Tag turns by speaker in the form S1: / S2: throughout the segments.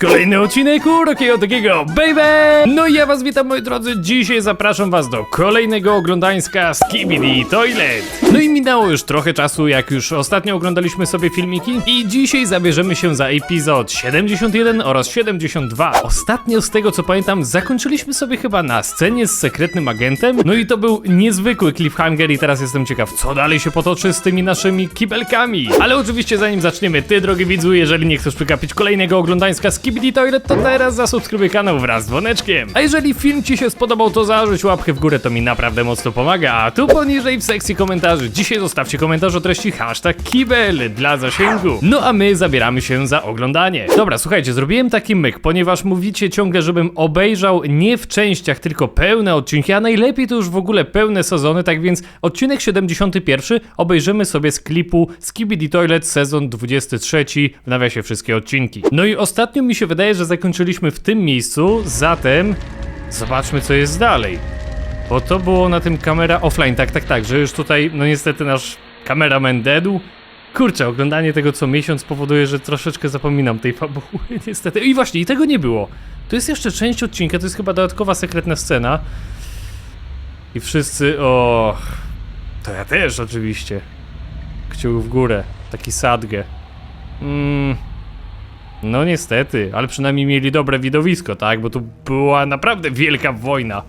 S1: Kolejny odcinek Urokiego takiego, baby! No i ja was witam moi drodzy, dzisiaj zapraszam was do kolejnego oglądańska Skibidi Toilet. No i minęło już trochę czasu, jak już ostatnio oglądaliśmy sobie filmiki i dzisiaj zabierzemy się za epizod 71 oraz 72. Ostatnio z tego co pamiętam zakończyliśmy sobie chyba na scenie z sekretnym agentem, no i to był niezwykły cliffhanger i teraz jestem ciekaw co dalej się potoczy z tymi naszymi kibelkami. Ale oczywiście zanim zaczniemy, ty drogi widzu, jeżeli nie chcesz przegapić kolejnego oglądańska Skibidi Toilet, to teraz zasubskrybuj kanał wraz z dzwoneczkiem. A jeżeli film ci się spodobał, to zarzuć łapkę w górę, to mi naprawdę mocno pomaga. A tu poniżej w sekcji komentarzy dzisiaj zostawcie komentarz o treści hashtag kibel dla zasięgu. No a my zabieramy się za oglądanie. Dobra, słuchajcie, zrobiłem taki myk, ponieważ mówicie ciągle, żebym obejrzał nie w częściach, tylko pełne odcinki, a najlepiej to już w ogóle pełne sezony, tak więc odcinek 71 obejrzymy sobie z klipu Skibidi Toilet sezon 23 w nawiasie wszystkie odcinki. No i ostatnio mi się wydaje, że zakończyliśmy w tym miejscu, zatem zobaczmy co jest dalej. Bo to było na tym kamera offline, tak, tak, tak, że już tutaj, no niestety nasz kameraman dedł. Kurczę, oglądanie tego co miesiąc powoduje, że troszeczkę zapominam tej fabuły, niestety. I właśnie, i tego nie było. To jest jeszcze część odcinka, to jest chyba dodatkowa sekretna scena. I wszyscy, o, To ja też oczywiście. Kciuk w górę, taki sadgę. Mm, no niestety, ale przynajmniej mieli dobre widowisko, tak? Bo tu była naprawdę wielka wojna.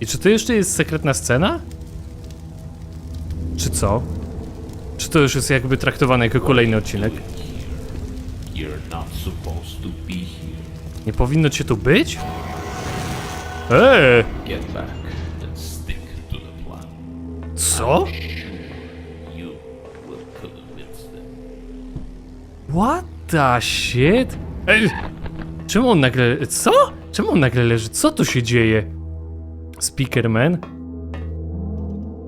S1: I czy to jeszcze jest sekretna scena? Czy co? Czy to już jest jakby traktowane jako kolejny odcinek? Nie powinno cię tu być? Eee, co? What the shit? Ej, czemu on nagle... Co? Czemu on nagle leży? Co tu się dzieje? Speakerman?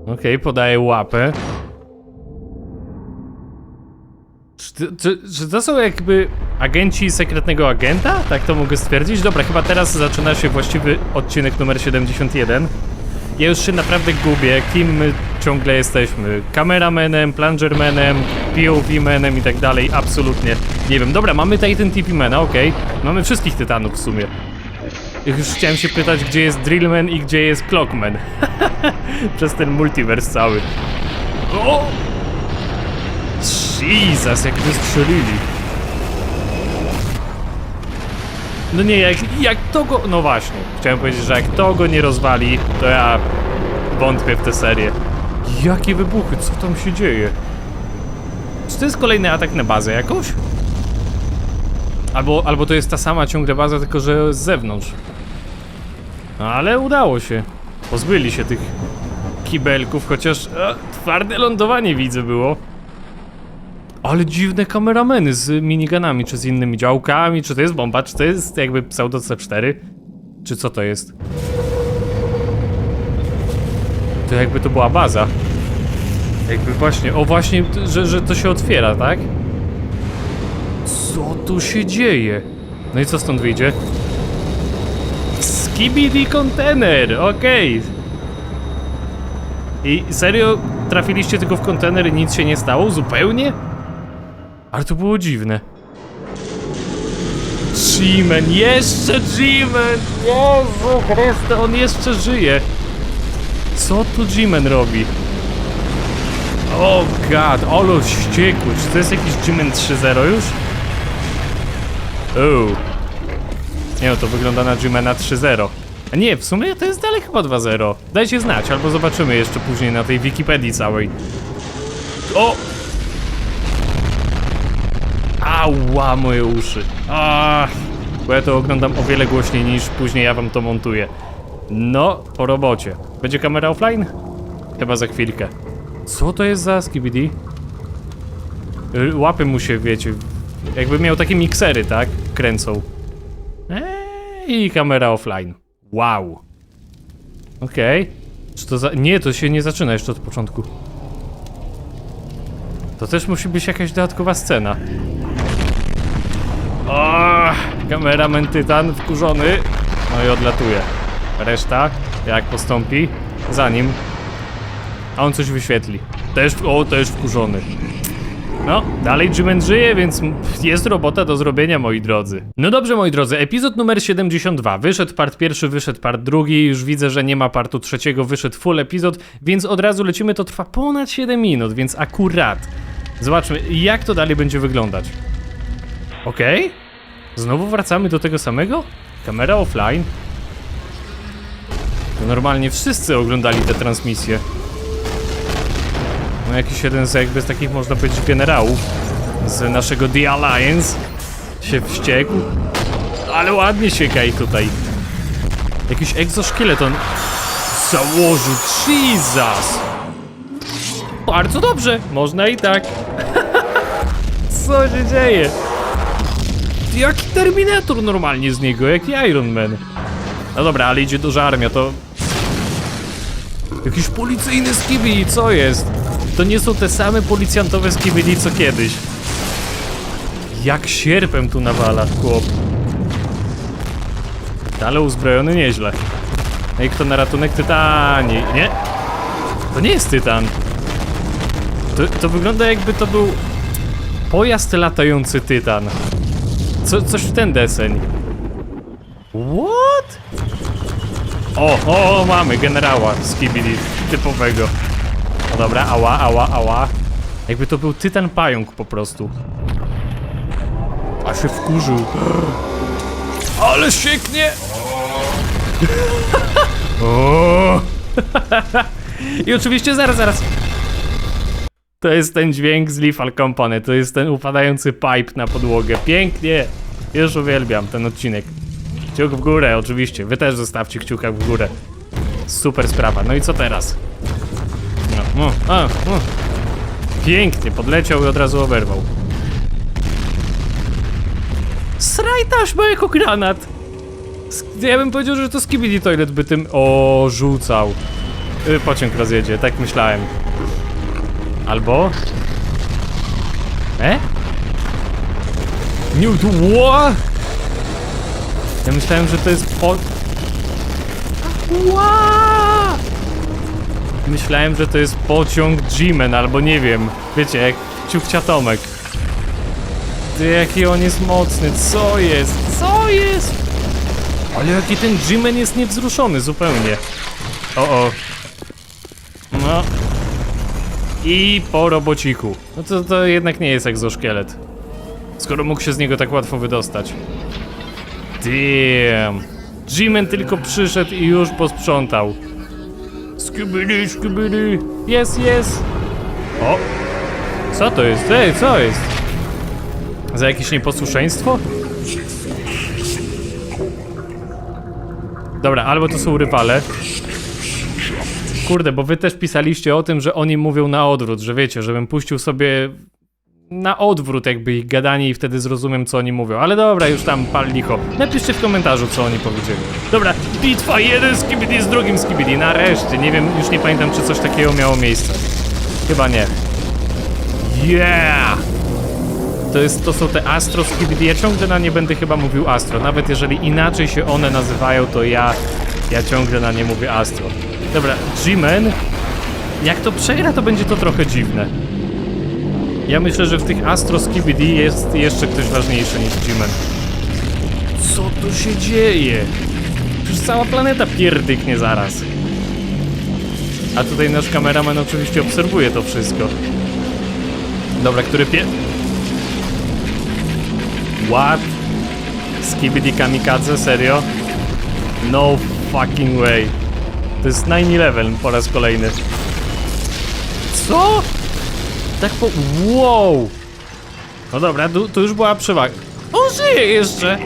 S1: Okej, podaje łapę. Czy, to- czy, czy to są jakby agenci sekretnego agenta? Tak to mogę stwierdzić? Dobra, chyba teraz zaczyna się właściwy odcinek numer 71. Ja już się naprawdę gubię, kim my ciągle jesteśmy. Kameramenem, plungermanem, POV-manem i tak dalej, absolutnie. Nie wiem, dobra, mamy Titan TP-mana, okej. Mamy wszystkich tytanów w sumie. Już chciałem się pytać, gdzie jest Drillman i gdzie jest Clockman. Przez ten multiverse cały. O! Jesus, jak wystrzelili. No nie, jak, jak to go... No właśnie, chciałem powiedzieć, że jak to go nie rozwali, to ja wątpię w tę serię. Jakie wybuchy, co tam się dzieje? Czy to jest kolejny atak na bazę jakąś? Albo, albo to jest ta sama ciągle baza, tylko że z zewnątrz. No, ale udało się. Pozbyli się tych kibelków, chociaż e, twarde lądowanie widzę było. Ale dziwne kamerameny z miniganami, czy z innymi działkami, czy to jest bomba, czy to jest jakby pseudo C4, czy co to jest? To jakby to była baza. Jakby właśnie, o właśnie, że, że to się otwiera, tak? Co tu się dzieje? No i co stąd wyjdzie? Skibidi kontener, okej. I serio trafiliście tylko w kontener i nic się nie stało? Zupełnie? Ale to było dziwne. G-Man, jeszcze G-Man! Jezu Chryste, on jeszcze żyje! Co tu G-Man robi? O god, olo wściekły, czy to jest jakiś G-Man 3.0 już? Uuu. Nie no, to wygląda na G-Mana 3.0. A nie, w sumie to jest dalej chyba 2.0. Dajcie znać, albo zobaczymy jeszcze później na tej Wikipedii całej. O! Ała, moje uszy. Ach, bo ja to oglądam o wiele głośniej niż później ja wam to montuję. No, po robocie. Będzie kamera offline? Chyba za chwilkę. Co to jest za skibidi? Y, Łapy mu się, wiecie, jakby miał takie miksery, tak? Kręcą. Eee, I kamera offline. Wow. Okej. Czy to za... Nie, to się nie zaczyna jeszcze od początku. To też musi być jakaś dodatkowa scena. O, kameraman Tytan wkurzony. No i odlatuje. Reszta, jak postąpi? Za nim. A on coś wyświetli. Też, o, też wkurzony. No, dalej Jimen żyje, więc jest robota do zrobienia, moi drodzy. No dobrze, moi drodzy, epizod numer 72. Wyszedł part pierwszy, wyszedł part drugi, już widzę, że nie ma partu trzeciego, wyszedł full epizod, więc od razu lecimy, to trwa ponad 7 minut, więc akurat. Zobaczmy, jak to dalej będzie wyglądać. Okej? Znowu wracamy do tego samego? Kamera offline? Normalnie wszyscy oglądali te transmisje. No jakiś jeden z jakby z takich można powiedzieć generałów z naszego The Alliance się wściekł. Ale ładnie się kaj tutaj. Jakiś egzoszkieleton założył. Jesus! Bardzo dobrze, można i tak. Co się dzieje? Jaki Terminator normalnie z niego, jaki Iron Man. No dobra, ale idzie duża armia, to... Jakiś policyjny skibidi, co jest? To nie są te same policjantowe skibidi, co kiedyś. Jak sierpem tu nawala, chłop. Ale uzbrojony nieźle. No i kto na ratunek? Tytani. Nie? To nie jest Tytan. To, to wygląda jakby to był pojazd latający Tytan. Co, coś w ten deseń. What? O, o, mamy generała z Kibili typowego. No dobra, ała, ała, ała. Jakby to był tytan pająk po prostu. A się wkurzył. Ale sieknie! I oczywiście zaraz, zaraz. To jest ten dźwięk z Lethal Company, to jest ten upadający pipe na podłogę. Pięknie! Już uwielbiam ten odcinek. Kciuk w górę, oczywiście. Wy też zostawcie kciuka w górę. Super sprawa. No i co teraz? No, no, a, no. Pięknie, podleciał i od razu oberwał. Sraj taśma jako granat! Ja bym powiedział, że to Skibidi Toilet by tym... O, rzucał. Y, Pociąg rozjedzie, tak myślałem. Albo... E? New to what? Ja myślałem, że to jest po... Ła! Myślałem, że to jest pociąg G-Men, albo nie wiem. Wiecie, jak ciuchcia Tomek. Ty, jaki on jest mocny, co jest? Co jest? Ale jaki ten G-Men jest niewzruszony zupełnie. O, o. No. I po robociku. No to, to jednak nie jest egzoszkielet. Skoro mógł się z niego tak łatwo wydostać. Damn. G-Man tylko przyszedł i już posprzątał. Skibidi, skibidi. Jest, jest. O. Co to jest? Ej, co jest? Za jakieś nieposłuszeństwo? Dobra, albo to są rywale. Kurde, bo wy też pisaliście o tym, że oni mówią na odwrót, że wiecie, żebym puścił sobie na odwrót jakby ich gadanie i wtedy zrozumiem co oni mówią. Ale dobra, już tam pal licho. Napiszcie w komentarzu co oni powiedzieli. Dobra, bitwa jeden skibidi z drugim skibidi. Nareszcie, nie wiem, już nie pamiętam czy coś takiego miało miejsce. Chyba nie. Yeah! To, jest, to są te Astro Skibidi. Ja ciągle na nie będę chyba mówił Astro. Nawet jeżeli inaczej się one nazywają, to ja, ja ciągle na nie mówię Astro. Dobra, G-Men. Jak to przegra, to będzie to trochę dziwne. Ja myślę, że w tych Astro Skibidi jest jeszcze ktoś ważniejszy niż G-Men. Co tu się dzieje? Przecież cała planeta pierdyknie zaraz. A tutaj nasz kameraman oczywiście obserwuje to wszystko. Dobra, który pie... What? Skibidi kamikadze? Serio? No fucking way. To jest 9-11 po raz kolejny. Co? Tak po... Wow! No dobra, tu, tu już była przewaga. On żyje jeszcze!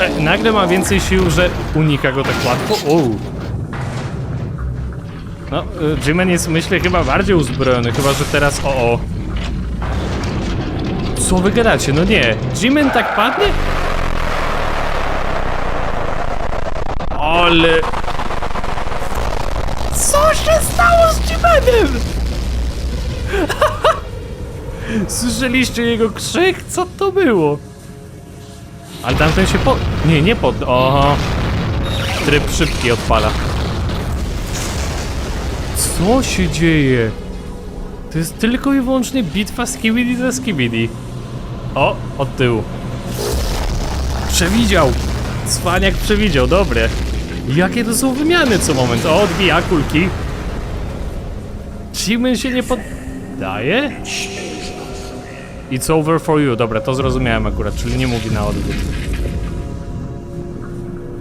S1: E, nagle ma więcej sił, że unika go tak łatwo. Uuu. No, y, Jimen jest myślę chyba bardziej uzbrojony, chyba że teraz o o. Co wy gadacie? No nie. Jimen tak padnie? Ale... Co się stało Jimenem? Słyszeliście jego krzyk? Co to było? Ale tamten się po... Nie, nie pod... Oho. Tryb szybki odpala. Co się dzieje? To jest tylko i wyłącznie bitwa Skibidi za Skibidi. O, od tyłu. Przewidział! Cwaniak przewidział, dobre. Jakie to są wymiany co moment? O, odbija kulki. Simon się nie poddaje? It's over for you. Dobra, to zrozumiałem akurat, czyli nie mówi na odwrót.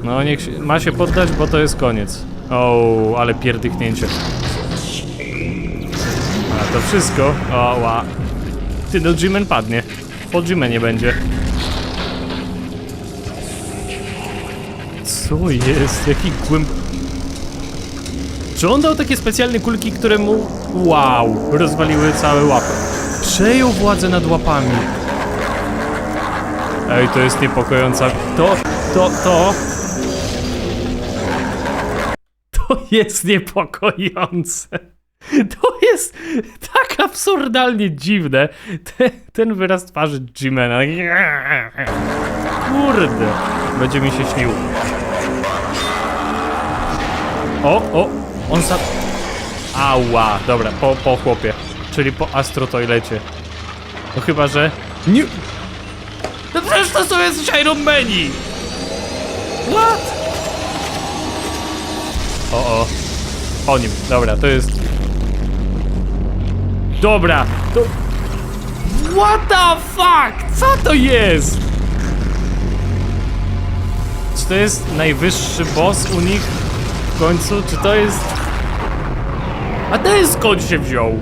S1: No, niech się, ma się poddać, bo to jest koniec. O, ale pierdyknięcie. A, to wszystko? O, ła. Ty, no Jimen padnie. Po Jimenie będzie. Co jest? Jaki głęb... Czy on dał takie specjalne kulki, które mu... Wow, rozwaliły całe łapy. Przejął władzę nad łapami. Ej, to jest niepokojąca... To, to, to... To jest niepokojące. To jest tak absurdalnie dziwne. Te, ten wyraz twarzy Jimena. Kurde. Będzie mi się śnił. O, o, on za... Ała, dobra, po, po chłopie. Czyli po astrotoilecie. No chyba, że... Nie... No przecież to są jacyś Iron Mani! What? O, o. Po nim, dobra, to jest... Dobra, to... What the fuck? Co to jest? Czy to jest najwyższy boss u nich w końcu? Czy to jest... A ten skąd się wziął?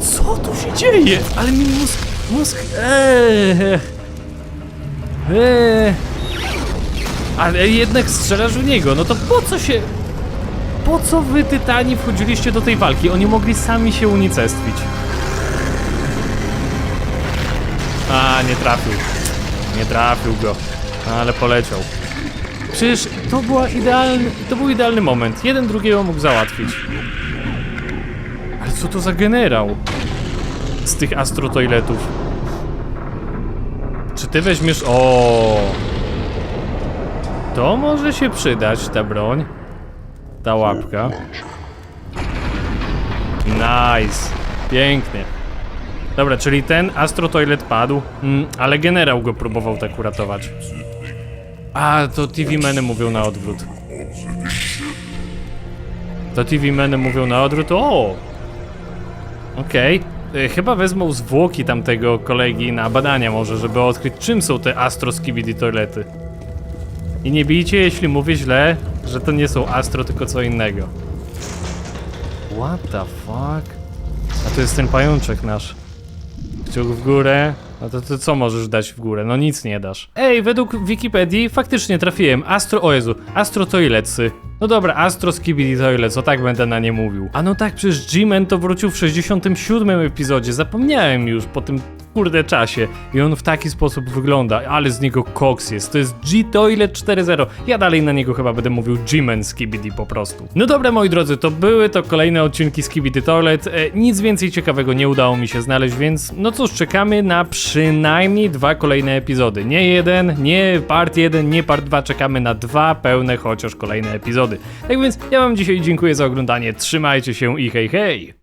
S1: Co tu się dzieje? Ale mi mózg... mózg... Eee, eee. Ale jednak strzelasz w niego, no to po co się... Po co wy, Tytani, wchodziliście do tej walki? Oni mogli sami się unicestwić. A, nie trafił. Nie trafił go. Ale poleciał. Przecież to była idealny, to był idealny moment. Jeden drugiego mógł załatwić. Ale co to za generał? Z tych astrotoiletów. Czy ty weźmiesz... O, To może się przydać, ta broń. Ta łapka. Nice. Pięknie. Dobra, czyli ten Astro Toilet padł, mm, ale generał go próbował tak uratować. A, to TV meny mówią na odwrót. To TV meny mówią na odwrót. O! Okej. Y, Chyba wezmą zwłoki tamtego kolegi na badania może, żeby odkryć czym są te Astro Skibidi Toilety. I nie bijcie, jeśli mówię źle, że to nie są Astro, tylko co innego. What the fuck? A to jest ten pajączek nasz. Kciuk w górę. No to ty co możesz dać w górę? No nic nie dasz. Ej, według Wikipedii faktycznie trafiłem. Astro, o Jezu, Astro Toiletsy. No dobra, Astro Skibidi Toilets, o tak będę na nie mówił. A no tak, przecież G-Man to wrócił w 67 epizodzie, zapomniałem już po tym kurde czasie. I on w taki sposób wygląda, ale z niego koks jest. To jest G-Toilet 4.0. Ja dalej na niego chyba będę mówił G-Man Skibidi po prostu. No dobra, moi drodzy, to były to kolejne odcinki Skibidi Toilet. E, nic więcej ciekawego nie udało mi się znaleźć, więc no cóż, czekamy na przynajmniej dwa kolejne epizody. Nie jeden, nie part jeden, nie part dwa, czekamy na dwa pełne chociaż kolejne epizody. Tak więc ja wam dzisiaj dziękuję za oglądanie, trzymajcie się i hej hej!